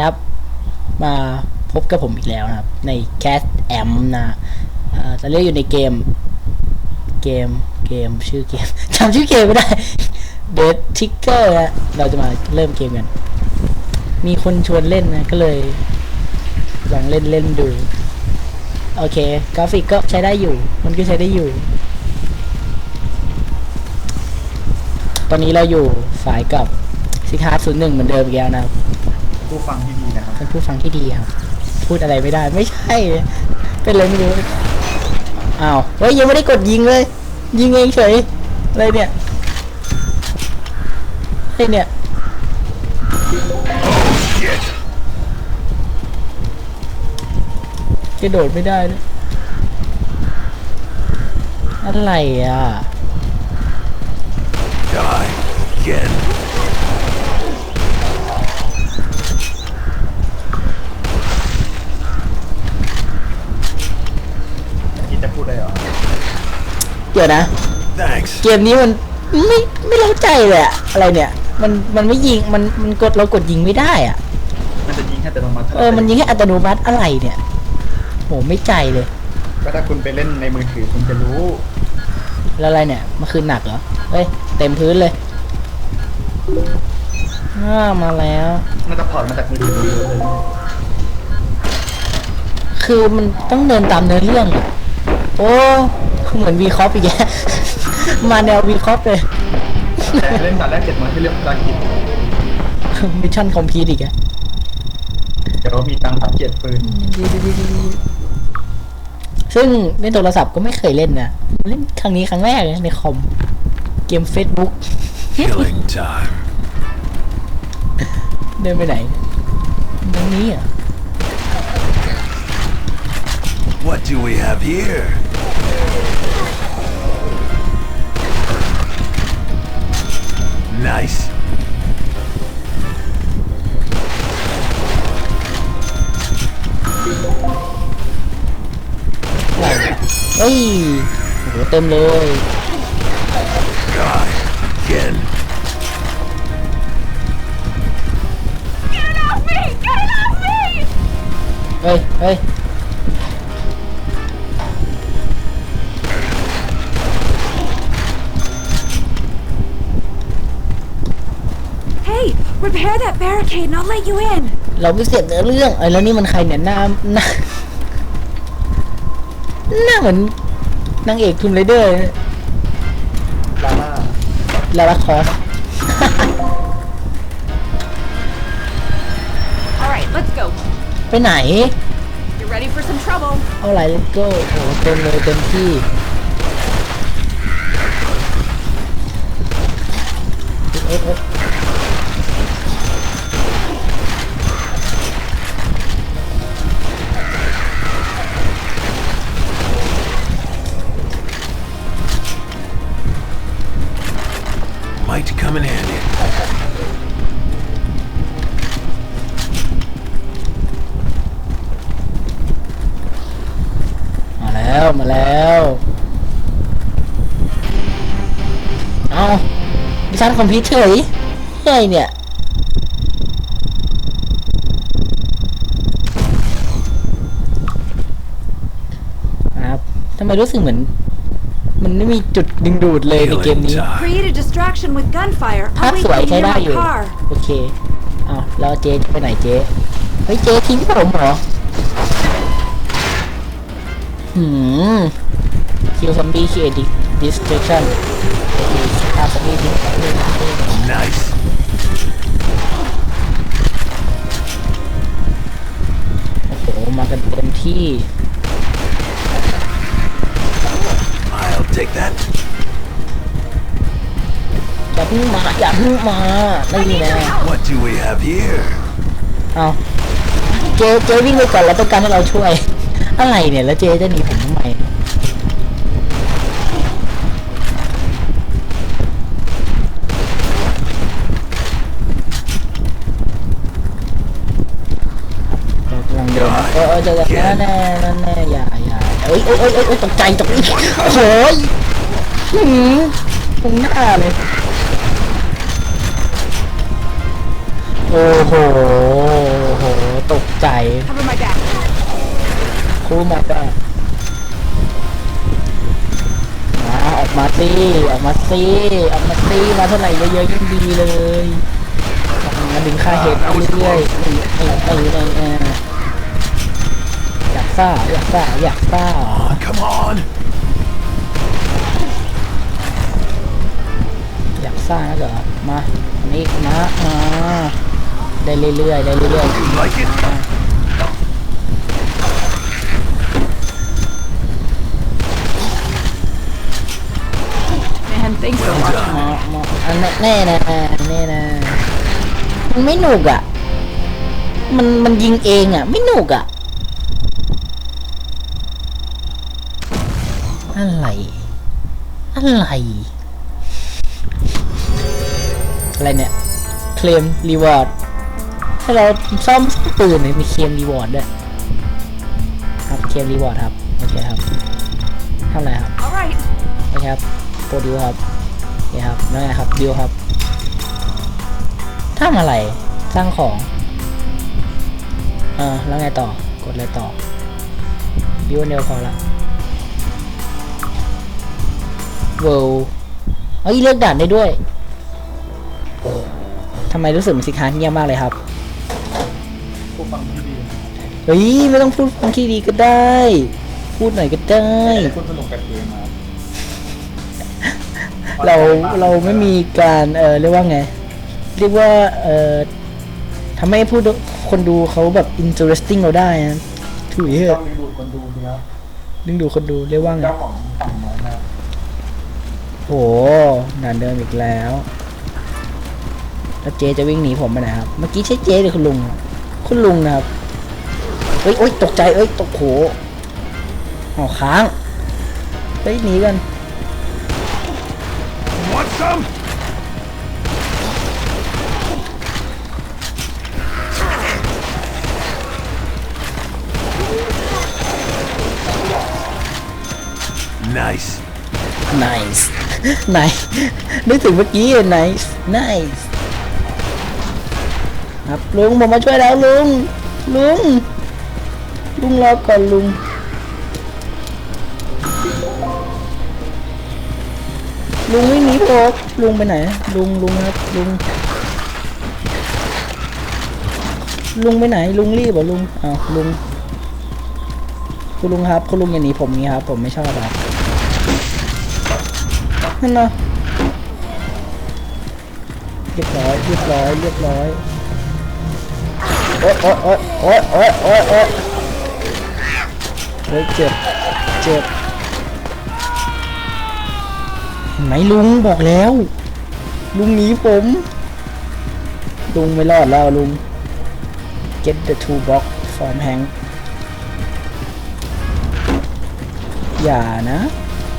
ครับ มาพบกับผมอีกแล้วนะครับ ใน Cat a m นะเอ่อตอนนี้อยู่ในเกม เกม เกม ชื่อเกมจำชื่อเกมไม่ได้ Dead Ticker นะเราจะมาเริ่มเกมกัน มีคนชวนเล่นนะ ก็เลยลองเล่นเล่นดู โอเค กราฟิกก็ใช้ได้อยู่ มันก็ใช้ได้อยู่ ตอนนี้เราอยู่ฝ่ายกับซิคาร์ศูนย์หนึ่งเหมือนเดิมอีกแล้วนะครับ ผู้ฟังที่ดีนะครับ เป็นผู้ฟังที่ดีครับ พูดอะไรไม่ได้ไม่ใช่ เป็นอะไรไม่รู้อ้าวเฮ้ยยังไม่ได้กดยิงเลย ยิงเองเฉยอะไรเนี่ยเฮ้ยเนี่ยกระโดดไม่ได้ด้วยอะไรอะ Die again. คิดจะพูดได้เหรอ เดี๋ยวนะ Thanks. เกมนี้มันไม่ไม่เล้าใจเลยอะอะไรเนี่ย มันมันไม่ยิงมันมันกดเรากดยิงไม่ได้อะมันจะยิงแค่แต่ลงมาเออมันยิงให้อัตโนมัติอะไรเนี่ยโหไม่ใจเลย ก็ถ้าคุณไปเล่นในมือถือคุณจะรู้ แล้วอะไรเนี่ยมันคือหนักเหรอเฮ้ยเต็มพื้นเลยอ้ามาแล้ว น่าจะพอร์ตมาจากมือถือเลยคือมันต้องเดินตามเนื้อเรื่องอะโอ้ เหมือนวีคอปอีกแกมาแนววีคอปเลยแต่เล่นด่านแรกเจ็ดมันให้เรียกภารกิจมิชชั่นคอมพลีทอีกอะเดี๋ยวมีตังค์อัปเกรดปืนซึ่งเล่นโทรศัพท์ก็ไม่เคยเล่นนะเล่นครั้งนี้ครั้งแรกเลยในคอมเกม Facebook Killing time. เดินไปไหนตรงนี้เหรอะ What do we have here? Nice. เฮ้ยโอ้โหเต็มเลย Die again. Get it off me! Get it off me! เฮ้ย เฮ้ย repair that barricade and I'll let you in. เราไม่เสียเนื้อเรื่องเอ้ยแล้วนี่มันใครเนี่ยหน้าหน้าหน้าเหมือนนางเอกทูมไรเดอร์ลาล่าลาลาคอส All right, let's go. ไปไหน You ready for some trouble? เอาไหลเลโก้โอ้โหเต็มเลยเต็มที่ เอ๊ะเอ๊ะ ดิฉันคอมพิวเตอร์เฉยเฮ้ยเนี่ยครับทำไมรู้สึกเหมือน มันไม่มีจุดดึงดูดเลยในเกม Killing นี้ time. Create a distraction with gunfire. ภาพ I'll สวย wait ใช้ for you ได้ near อยู่ my car. โอเคเอาแล้วเจ๊จะไปไหนเจ๊เฮ้ยเจ๊ทิ้งผมเหรอหืมคิวซอมบี้คิวดิ ดิสเทชันฆ่าซอมบี้ทิ้ง Nice. โอ้โห มากันเต็มที่ I'll take that. อย่าเพิ่งมา อย่าเพิ่งมานี่แน่ What do we have here? เอาเจ๊เจ๊วิ่งไปก่อนแล้วต้องการให้เราช่วย อะไรเนี่ย แล้วเจ๊จะหนีผมทำไม เรากำลังเดินเออเออเจอกันแน่แน่แน่อย่าอย่าเอ้ยเอ้ยเอ้ยเอ้ยตกใจตกใจโอ้ยหืมตรงหน้าเลยโอ้โหโอ้โหตกใจครูมาก็มาออกมาสิออกมาสิออกมาสิมาเท่าไหร่เยอะๆยิ่งดีเลยมาดึงค่าเห็ดเรื่อยๆนี่นี่นี่นี่นี่อ ซ่าอยากซ่าอยากซ่า Come on. อยากซ่านะเหรอมาอันนี้มามาได้เรื่อยๆได้เรื่อย You like it? Man, thanks so Well much. ๆ done. มามาอันนั้นแน่นะแน่นะมันไม่หนุกอะ มันมันยิงเองอะ ไม่หนุกอะ อะไร อะไร อะไรเนี่ย เคลมรีวอร์ดถ้าเราซ่อมปืนเนี่ยมีเคลมรีวอร์ดด้วย ครับเคลมรีวอร์ดครับ โอเคครับทำอะไรครับ All right. โอเคครับโปรดิวครับโอเคครับแล้วไงครับดิวครับทำอะไร สร้างของเออแล้วไงต่อ กดอะไรต่อดิวอันเดียวพอละ เวิลเอ้ยเลือกด่านได้ด้วยทำไมรู้สึกเหมือนสิคานเงียบมากเลยครับผู้ฟังที่ดีเฮ้ยไม่ต้องพูดฟังที่ดีก็ได้ พูดหน่อยก็ได้พูดสนุกกับเกมมาเราเราไม่มีการเออเรียกว่าไง เรียกว่าเออทำให้ผู้ดูคนดูเขาแบบ interesting เราได้นะถุยเหต้ออะงดึงดูดคนดูสิครับดึงดูคนดูเรียกว่าไงเจ้าของฝั่งน้อ ยนะโหนานเดิมอีกแล้ว แล้วเจจะวิ่งหนีผมไปไหนครับ เมื่อกี้ใช่เจหรือคุณลุง คุณลุงนะครับเอ้ยโอ๊ยตกใจ เอ้ย ตกโหเอค้าง เฮ้ยหนีกัน What's up nice นึกถึงเมื่อกี้ nice nice ครับลุงผมมาช่วยแล้วลุง ลุง ลุงรอก่อนลุงลุงวิ่งหนีผมลุงไปไหน ลุงลุงครับลุง ลุงไปไหน ลุงรีบเหรอลุงอ้าวลุง คุณลุงครับ คุณลุงอย่าหนีผมนี้ครับ ผมไม่ชอบครับ นั่นนะเรียบร้อยเรียบร้อยเรียบร้อยโอ๊ยโอ๊ยโอ๊ยโอ๊ยโอ๊ยโอ๊ยโอ๊ยเฮ้ยเจ็บเจ็บเห็นไหมลุงบอกแล้ว ลุงหนีผม ลุงไม่รอดแล้วลุง get the two box from Hank อย่านะ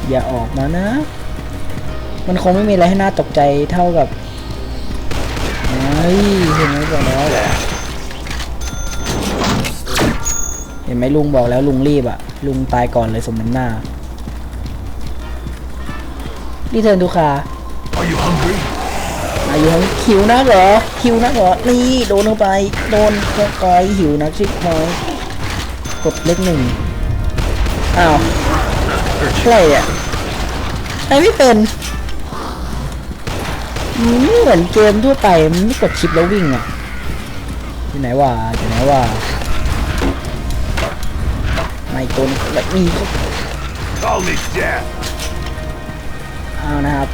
อย่าออกมานะ มันคงไม่มีอะไรให้น่าตกใจเท่ากับเฮ้ยเห็นไหมบอกแล้วเห็นไหมลุงบอกแล้วลุงรีบอะลุงตายก่อนเลยสมน้ำหน้านี่เทิร์นทุกคา Are you hungry? อายุของหิวนักเหรอหิวนักเหรอนี่โดนเข้าไปโดนเข้าไปหิวนักใช่ไหมกดเลขหนึ่งอ้าวอะไรอะใช้ไม่เป็นมันไม่ เหมือนเกมทั่วไปมันไม่กดชิปแล้ววิ่งอะอยู่ไหนวะอยู่ไหนวะไม่ตัวนี้แบบนี้ก็ Call me death เอานะครับ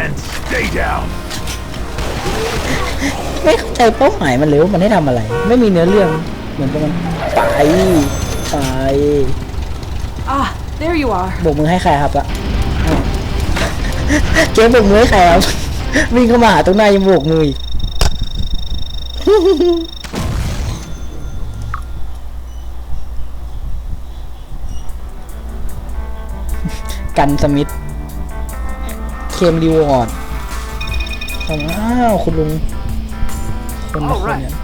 and stay down. ไม่เข้าใจเป้าหมายมันเลยว่ามันให้ทำอะไร ไม่มีเนื้อเรื่องเหมือนกับมันไปไป Ah, there you are. โบกมือให้ใครครับอะอ้าว เจ๊โบกมือให้ใครครับวิ่งเข้ามาหาตรงหน้ายังโบกมืออีกกันสมิธเคมรีวอร์ดอ้าวคุณลุง คนละคนเนี่ย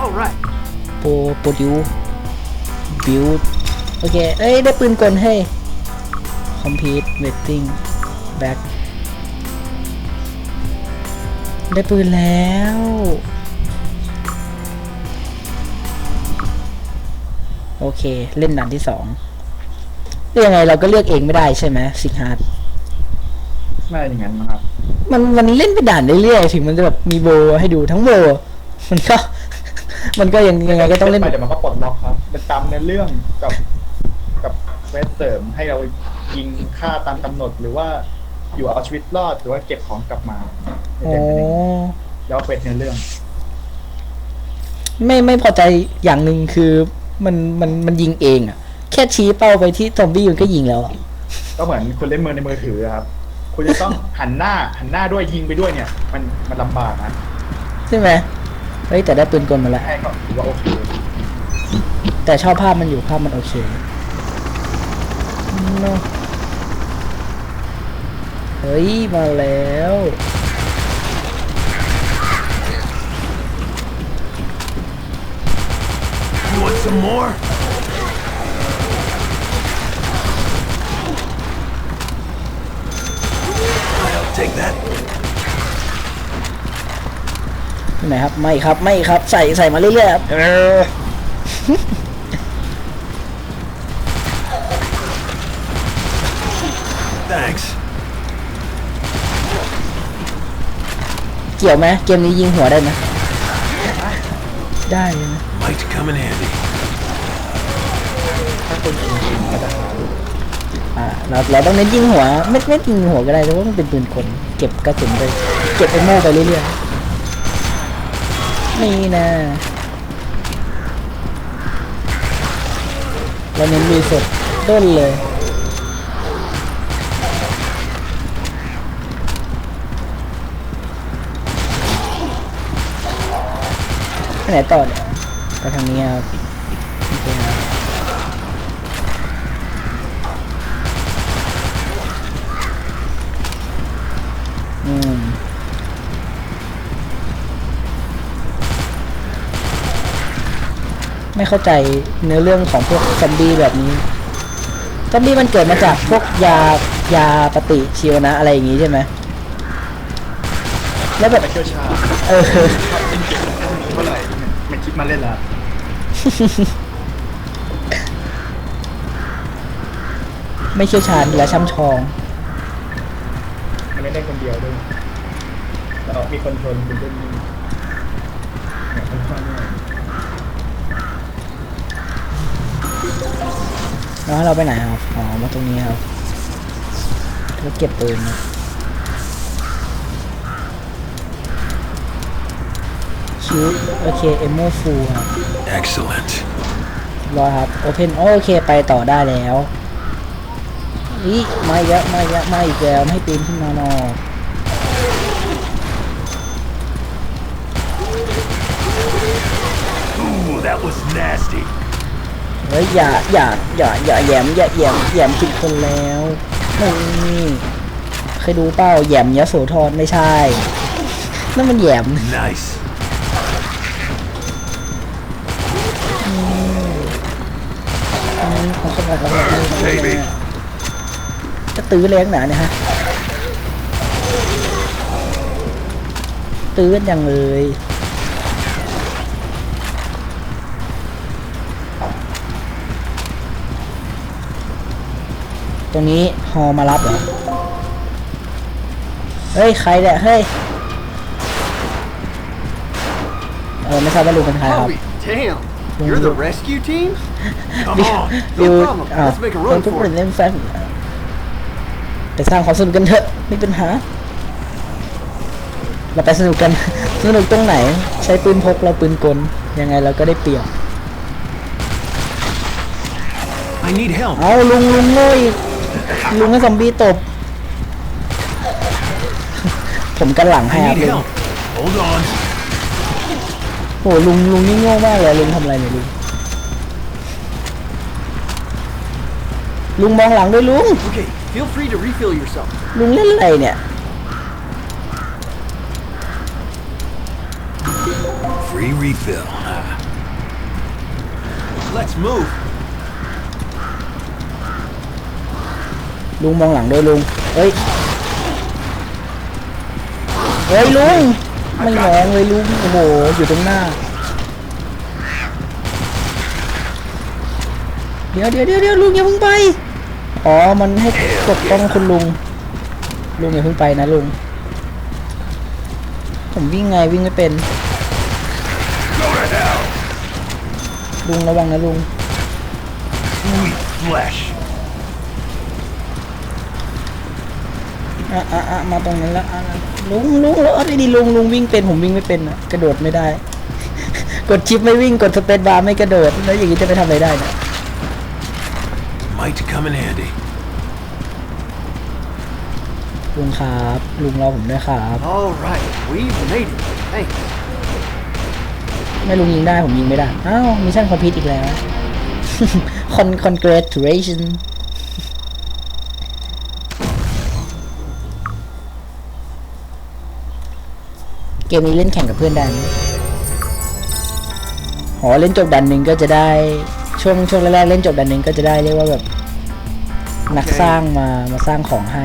All right. โปรโปรดิวบิวโอเค เอ้ย ได้ปืนกลให้คอมพิวเวทติ้งแบ็ค ได้ปืนแล้ว โอเค เล่นด่านที่สองเรื่องยังไงเราก็เลือกเองไม่ได้ใช่ไหมสิงฮาร์ดน่าจะอย่างนั้นมั้งครับ มันมันเล่นไปด่านเรื่อยๆถึงมันจะแบบมีโบให้ดูทั้งโบ มันก็ มันก็ยังยังไงก็ต้องเล่นไปเดี๋ยวมันก็ปลดล็อกครับเป็นตามในเรื่องกับกับเควสเสริมให้เรายิงฆ่าตามกำหนดหรือว่าอยู่เอาชีวิตรอดหรือว่าเก็บของกลับมา โอ้แล้วเป็นในเรื่อง ไม่ไม่พอใจอย่างหนึ่งคือมันมันมันยิงเองอะแค่ชี้เป้าไปที่ซอมบี้มันก็ยิงแล้วอะก็เหมือนคุณเล่นมือในมือถือครับ คุณจะต้องหันหน้าหันหน้าด้วยยิงไปด้วยเนี่ย มันมันลำบากนะใช่ไหมเฮ้ยแต่ได้ปืนกลมาแล้วให้ก็ถือว่าโอเคแต่ชอบภาพมันอยู่ภาพมันโอเคเนอะเฮ้ยมาแล้ว You want some more? I'll take that. ที่ไหนครับ ไม่ครับ ไม่ครับ ใส่ใส่มาเรื่อยๆครับเออ Thanks. เกี่ยวไหมเกมนี้ยิงหัวได้ไหมได้เลยนะ Might come in handy. คุณยิงจริงก็จะหาอ่าเราเราต้องเน้นยิงหัว ไม่ไม่ยิงหัวก็ได้แต่ว่ามันเป็นปืนกลเก็บกระสุนไปเก็บไอโม่ไปเรื่อยๆนี่นะเราเน้นลุยสดต้นเลยไปไหนต่อเนี่ยไปทางนี้ครับ ไม่เข้าใจเนื้อเรื่องของพวกซอมบี้แบบนี้ซอมบี้มันเกิดมาจากพวกยายาปฏิชีวนะอะไรอย่างงี้ใช่ไหมแล้วแบบไม่เชี่ยวชาญเออชอบเล่นเกมเท่าไหร่ไม่คิดมาเล่นละไม่เชี่ยวชาญและช่ำชองไม่เล่นได้คนเดียวด้วยแล้วมีคนชนคุณเล่นนี่เนี่ยค่อนข้างง่าย แล้วให้เราไปไหนครับ อ๋อ มาตรงนี้ครับแล้วเก็บปืนนะคิวโอเค เอมโมฟูครับ Excellent. รอครับ โอเพนโอเค ไปต่อได้แล้วอีมาอีกแล้วมาอีกแล้วมาอีกแล้วไม่ให้ปีนขึ้นมานอก Ooh, that was nasty. เฮ้ยอย่าอย่าอย่าอย่าแหยมอย่าแหยมแหยมผิดคนแล้วนี่เคยดูเป้าแหยมยโสธรไม่ใช่นั่นมันแหยม Nice. อันนี้ของสมบัติของเรา Baby. จะตื้อแรงหนาเนี่ยฮะ ตื้อกันอย่างเลย ตรงนี้ฮอมารับเหรอ เฮ้ย ใครเนี่ย เฮ้ย เออ ไม่ทราบว่าลุงเป็นใครครับ Holy damn! You're the rescue team? Come on. ฟิว problem. อ่า Let's make a ค run นทุก for คน it. เล่นแฟนไปสร้างความสนุกกันเถอะไม่เป็นปัญหา เราไปสนุกกัน สนุกตรงไหน ใช้ปืนพกเราปืนกล ยังไงเราก็ได้เปรียบ I need help. เอาลุงลุงโง่อีก ลุงให้ซอมบี้ตบ ผมกันหลังให้ I ครับ need ลุง help. Hold on. โอ้ลุงลุงนี่โง่มากเลยลุงทำอะไรเนี่ยลุงลุงมองหลังด้วยลุง Okay, feel free to refill yourself. ลุงเล่นอะไรเนี่ย Free refill. Ah. Let's move. ลุงมองหลังด้วยลุงเฮ้ยเฮ้ยลุงไม่มองเลยลุงโอ้โหอยู่ตรงหน้า เดี๋ยวเดี๋ยวเดี๋ยวเดี๋ยวลุงอย่าเพิ่งไปอ๋อมันให้ปกป้องคุณลุงลุงอย่าเพิ่งไปนะลุงผมวิ่งไงวิ่งไม่เป็นลุงระวังนะลุง อะอะอะมาตรงนั้นแล้วอะอะลุงลุงแล้วดีดีลุงลุงวิ่งเป็นผมวิ่งไม่เป็นอะกระโดดไม่ได้ กดชิปไม่วิ่งกดสเปซบาร์ไม่กระโดด แล้วอย่างนี้จะไปทำอะไรได้เนี่ย Might come in handy. ลุงครับลุงรอผมด้วยครับ All right, we've made it. Thanks. ไม่ลุงยิงได้ผมยิงไม่ได้ อ้าวมิชชั่นคอมพิวอีกแล้วคอน congratulation กมนี้เล่นแข่งกับเพื่อนได้ไหอเล่นจบดันหนึ่งก็จะได้ช่วงช่วงแรกๆเล่นจบดันหนึ่งก็จะได้เรียกว่าแบบ นักสร้างมามาสร้างของให้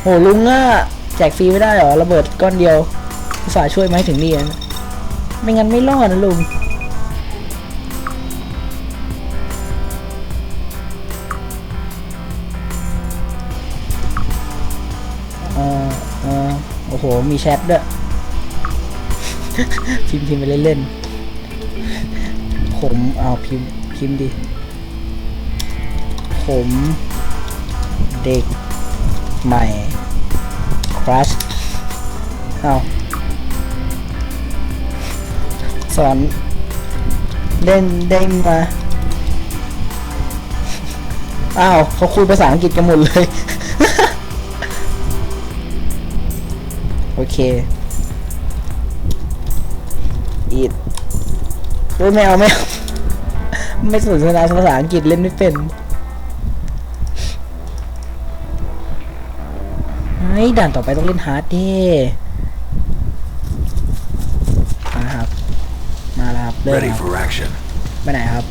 โหลุงอะแจกฟรีไม่ได้หรอระเบิดก้อนเดียวอุตส่าช่วยมาให้ถึงนี่นะไม่งั้นไม่รอดนะลุงเออเออโอ้โหมีแชทด้วย พิมพ์พิมพ์ไปเล่นๆ ผมเอาพิมพ์พิมพ์ดิ ผมเด็กใหม่ครัชเอาสอนเล่นได้มาอ้าวเขาคุยภาษาอังกฤษกันหมดเลย โอเค เฮ้ยไม่เอาไม่เอาไม่สนทนาภาษาอังกฤษเล่นไม่เป็นเฮ้ยด่านต่อไปต้องเล่นฮาร์ดดิมาครับ มาแล้วครับเริ่ม Ready ครับ for action. ไปไหนครับ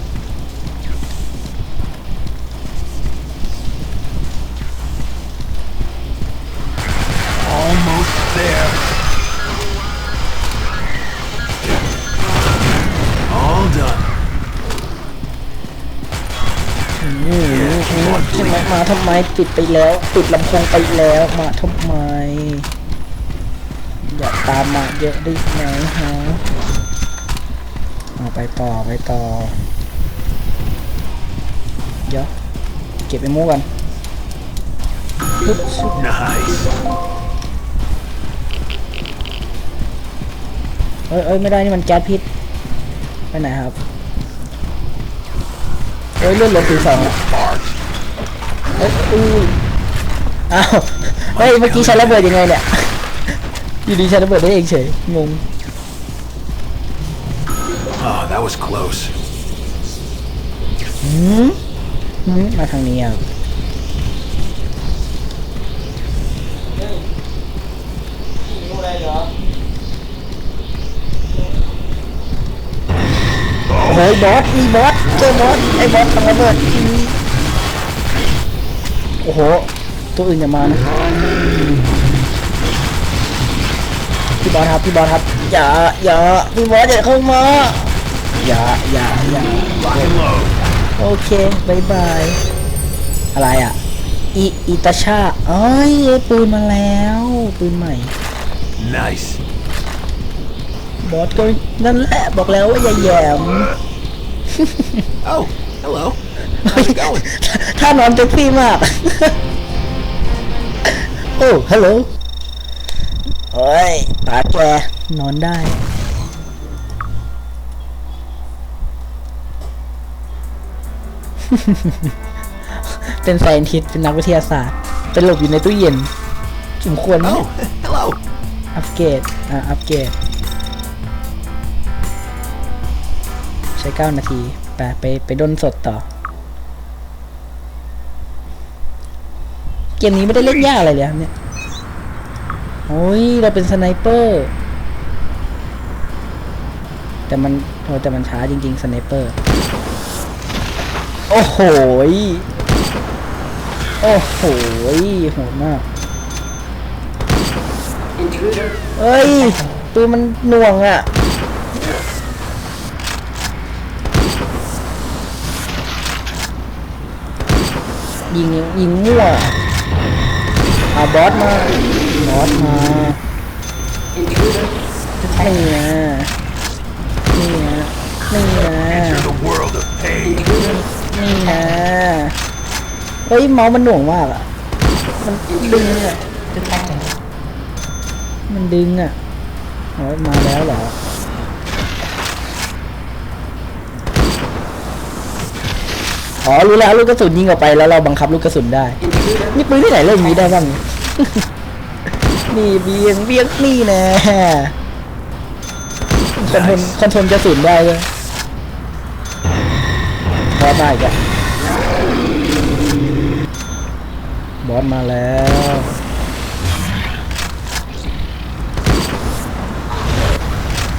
ทำไมปิดไปแล้ว ปิดลำโพงไปแล้วมาทำไม อย่าตามมาเยอะได้ไหมฮะเอาไปต่อไปต่อ เดี๋ยว เก็บไอ้มูกันปึ๊บชุบ Nice. เอ้ยเอ้ยไม่ได้นี่มันแก๊สพิษ ไปไหนครับ เอ้ยเลื่อนรถถึงสองอะ เอ้ยอู้ยอ้าวเฮ้ยเมื่อกี้ใช้ระเบิดยังไงเนี่ยอยู่ดีใช้ระเบิดได้เองเฉยงง Oh, that was close. หืมหืมมาทางนี้อะเฮ้ยบอสมีบอสเจอบอสไอ้บอสทำระเบิดอี โอ้โห ตัวอื่นอย่ามานะพี่บอสครับพี่บอสครับอย่าอย่าพี่บอสอย่าเข้ามาอย่าอย่าอย่าโอเคบายบายอะไรอะอีอิตาชาเอ้ยปืนมาแล้วปืนใหม่ Nice. บอสก็นั่นแหละบอกแล้วว่าอย่าแยม Oh, hello. How's it going? ถ้านอนเซ็กซี่มาก โอ้ฮัลโหลเฮ้ยตาแกนอนได้ เป็นไซนทิสเป็นนักวิทยาศาสตร์ เป็นหลบอยู่ในตู้เย็นสมควรไหม Oh, hello. อัปเกรดอะอัปเกรดใช้เก้านาที ไปไปไปด้นสดต่อ เกมนี้ไม่ได้เล่นยากอะไรเลยครับเนี่ยโอ้ยเราเป็นสไนเปอร์ แต่มันโหแต่มันช้าจริงๆสไนเปอร์ โอ้โหยโอ้โหยโหดมาก เอ้ย ปืนมันหน่วงอะ ยิงยิงมั่ว เอาบอสมาบอสมานี่นะนี่นะนี่นะนี่นะเฮ้ยเมาส์มันหน่วงมากอะมันดึงอะมันดึงอะโอ้ยมาแล้วเหรอ อ๋อรู้แล้วลูกกระสุนยิงออกไปแล้วเราบังคับลูกกระสุนได้นี่ปืนที่ไหนเล่นอย่างนี้ได้บ้าง นี่เบียงเบียงนี่แน่คอนโทรลคอนโทรลกระสุนได้เลยบอสมาอีกอะบอสมาแล้ว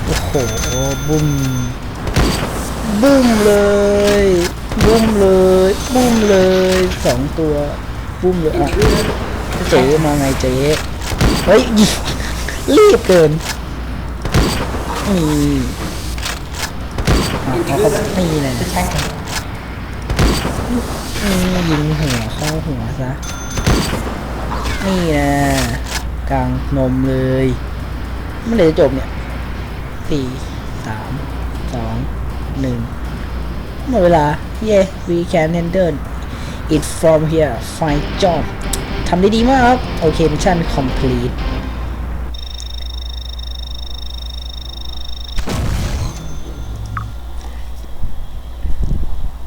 โอ้โหบุ้มบุ้มเลย บุ้มเลยบุ้มเลยสองตัวบุ้มเลยอะเจ๊มาไงเจ๊เฮ้ยรีบเกินนี่อะเอาเขาตีเลยนะนี่ยิงหัวเข้าหัวซะนี่นะกลางนมเลยเมื่อไหร่จะจบเนี่ยสี่สามสองหนึ่ง หมดเวลาเย้ we can handle it from here fine job ทำได้ดีมากครับ โอเคมิชชั่น complete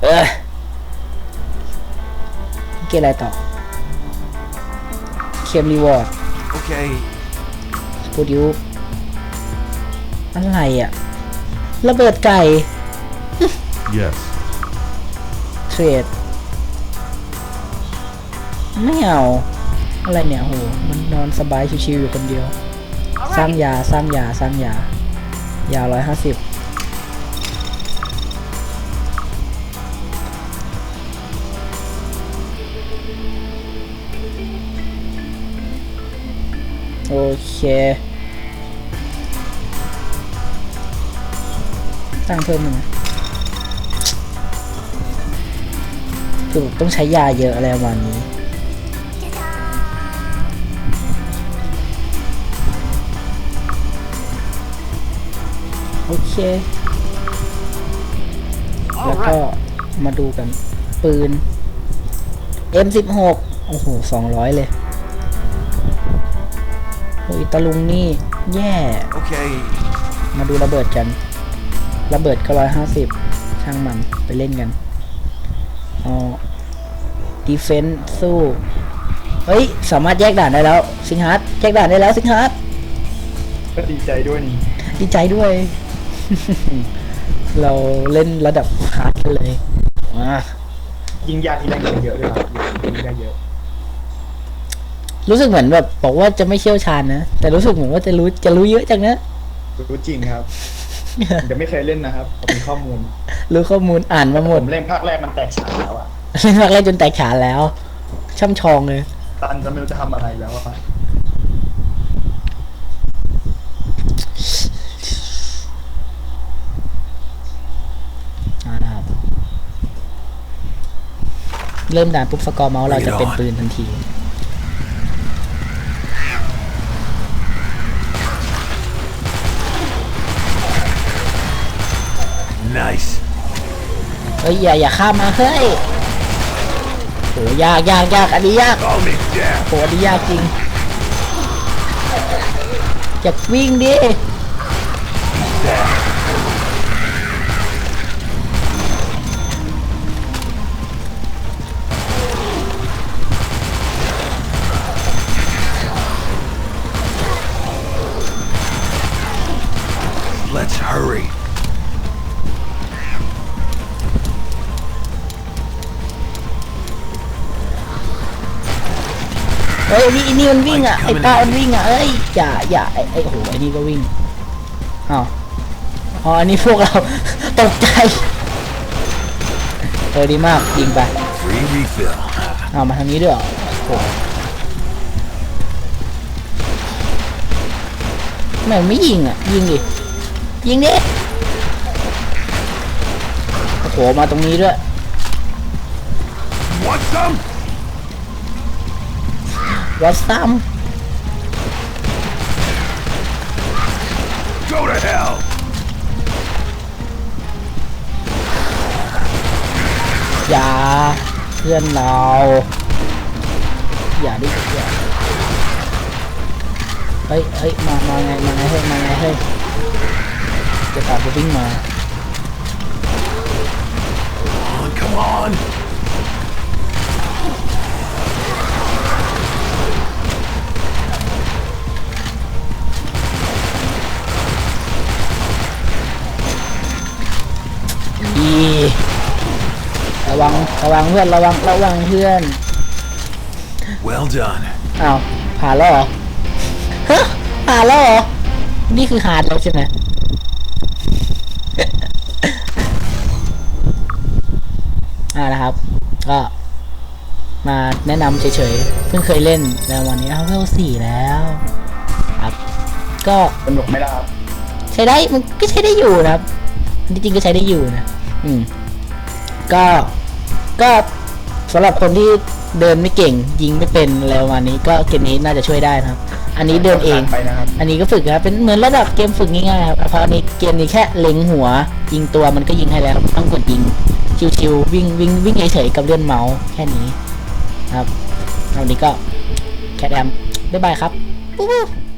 เออเกมอะไรต่อ เคมรีวอร์ด Okay. สตูดิโออะไรอะระเบิดไก่ Yes. เทรดไม่เอาอะไรเนี่ยโหมันนอนสบายชิวๆอยู่คนเดียว สร้างยาสร้างยาสร้างยายาร้อยห้าสิบโอเคตั้งเพิ่มหนึ่ง คือแบบต้องใช้ยาเยอะอะไรประมาณนี้ โอเค แล้ว All ก็ right. มาดูกัน ปืน M16 โอ้โห200เลยโอ้ยตะลุงนี่ แย่ Okay. มาดูระเบิดกัน ระเบิดก็ร้อยห้าสิบช่างมันไปเล่นกัน อ๋อดีเฟนซ์สู้ เฮ้ย สามารถแยกด่านได้แล้ว สิงหาร์ดแยกด่านได้แล้วสิงหาร์ดก็ดีใจด้วยนี่ ดีใจด้วย เราเล่นระดับฮาร์ดกันเลยมายิงยาทีแรงเยอะด้วยครับยิงยาเยอะ รู้สึกเหมือนแบบบอกว่าจะไม่เชี่ยวชาญนะ แต่รู้สึกเหมือนว่าจะรู้จะรู้เยอะจังนะรู้จริงครับ ผมจะไม่เคยเล่นนะครับผมมีข้อมูลรู้ข้อมูลอ่านมาหมผดมเล่นภาคแรกมันแตกฉานแล้วอะเล่นภาคแรกจนแตกฉานแล้ว ช่ำชองเลย ตันจะไม่รู้จะทำอะไรแล้วอะอ่านะครับเริ่มด่านปุ๊บสกอร์เมาส์เราจะเป็นปืนทันที เฮ้ยอย่าอย่าข้ามมาเฮ้ยโหยากยากยากอันนี้ยากโหอันนี้ยากจริงอยากวิ่งดิ เฮ้ยนี่นี่มันวิ่งอะไอ้ป้ามันวิ่งอะเอ้ยอย่าอย่าไอ้ไอ้โอ้โหไอ้นี่ก็วิ่งอ้าวอ๋ออันนี้พวกเรา ตกใจเออดีมากยิงไป Free refill. เอามาทางนี้ด้วยเหรอโอ้โหทำไมมันไม่ยิงอะยิงดิยิงดิโอ้โหมาตรงนี้ด้วย Want some? วัดซ้ Go to hell! ำอย่าเพื่อนเราอย่าดิอย่าเฮ้ยเฮ้ยมา ระวังระวังเพื่อนระวังระวังเพื่อน Well done. อ้าวผ่านแล้วเหรอฮะผ่านแล้วเหรอ นี่คือฮาร์ดแล้วใช่ไหมอ่านะครับ ก็ มาแนะนำเฉยๆ เพิ่งเคยเล่นแล้ววันนี้เอาเวลสี่แล้ว ครับ ก็สนุกไหมล่ะครับใช้ได้มันก็ใช้ได้อยู่นะครับจริงๆก็ใช้ได้อยู่นะ อืม ก็ ก็สำหรับคนที่เดินไม่เก่ง ยิงไม่เป็นอะไรประมาณนี้ก็เกมนี้น่าจะช่วยได้นะครับ อันนี้เดินเอง ไปนะครับ อันนี้ก็ฝึกนะครับเป็นเหมือนระดับเกมฝึกง่ายๆครับเพราะอันนี้เกมนี้แค่เล็งหัว ยิงตัวมันก็ยิงให้แล้วต้องกดยิงชิวๆวิ่งวิ่งวิ่งเฉยๆกับเลื่อนเมาส์แค่นี้นะครับแล้ววันนี้ก็แคทแอมบ๊ายบายครับปุ๊บ